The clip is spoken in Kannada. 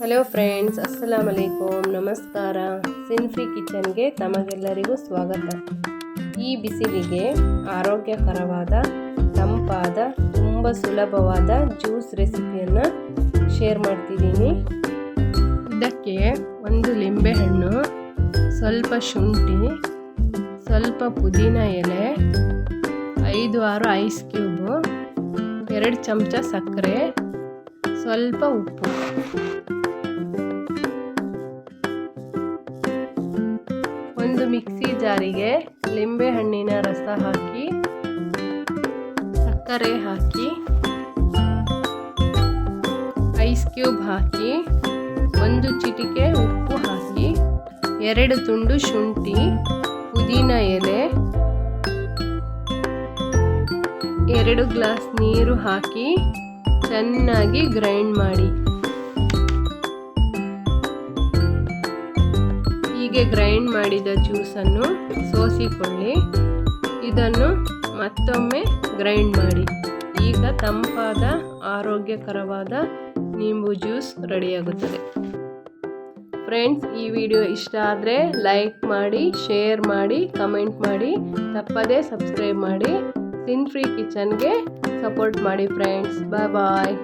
ಹಲೋ ಫ್ರೆಂಡ್ಸ್ ಅಸ್ಸಲಾಮ್ ಅಲೈಕುಮ್ ನಮಸ್ಕಾರ ಸಿನ್ಫಿ ಕಿಚನ್ಗೆ ತಮಗೆಲ್ಲರಿಗೂ ಸ್ವಾಗತ. ಈ ಬಿಸಿಲಿಗೆ ಆರೋಗ್ಯಕರವಾದ, ತಂಪಾದ, ತುಂಬ ಸುಲಭವಾದ ಜ್ಯೂಸ್ ರೆಸಿಪಿಯನ್ನು ಶೇರ್ ಮಾಡ್ತಿದ್ದೀನಿ. ಇದಕ್ಕೆ ಒಂದು ಲಿಂಬೆಹಣ್ಣು, ಸ್ವಲ್ಪ ಶುಂಠಿ, ಸ್ವಲ್ಪ ಪುದೀನ ಎಲೆ, ಐದು ಆರು ಐಸ್ ಕ್ಯೂಬು, ಎರಡು ಚಮಚ ಸಕ್ಕರೆ, ಸ್ವಲ್ಪ ಉಪ್ಪು. ಒಂದು ಮಿಕ್ಸಿ ಜಾರಿಗೆ ಲಿಂಬೆ ಹಣ್ಣಿನ ರಸ ಹಾಕಿ, ಸಕ್ಕರೆ ಹಾಕಿ, ಐಸ್ ಕ್ಯೂಬ್ ಹಾಕಿ, ಒಂದು ಚಿಟಿಕೆ ಉಪ್ಪು ಹಾಕಿ, ಎರಡು ತುಂಡು ಶುಂಠಿ, ಪುದೀನ ಎಲೆ, ಎರಡು ಗ್ಲಾಸ್ ನೀರು ಹಾಕಿ ಚೆನ್ನಾಗಿ ಗ್ರೈಂಡ್ ಮಾಡಿ. ಹೀಗೆ ಗ್ರೈಂಡ್ ಮಾಡಿದ ಜ್ಯೂಸನ್ನು ಸೋಸಿಕೊಳ್ಳಿ. ಇದನ್ನು ಮತ್ತೊಮ್ಮೆ ಗ್ರೈಂಡ್ ಮಾಡಿ. ಈಗ ತಂಪಾದ, ಆರೋಗ್ಯಕರವಾದ ನಿಂಬು ಜ್ಯೂಸ್ ರೆಡಿಯಾಗುತ್ತದೆ. ಫ್ರೆಂಡ್ಸ್, ಈ ವಿಡಿಯೋ ಇಷ್ಟ ಆದರೆ ಲೈಕ್ ಮಾಡಿ, ಶೇರ್ ಮಾಡಿ, ಕಮೆಂಟ್ ಮಾಡಿ. ತಪ್ಪದೇ ಸಬ್ಸ್ಕ್ರೈಬ್ ಮಾಡಿ. ಸಿನ್ ಫ್ರೀ ಕಿಚನ್ಗೆ ಸಪೋರ್ಟ್ ಮಾಡಿ ಫ್ರೆಂಡ್ಸ್. Bye bye.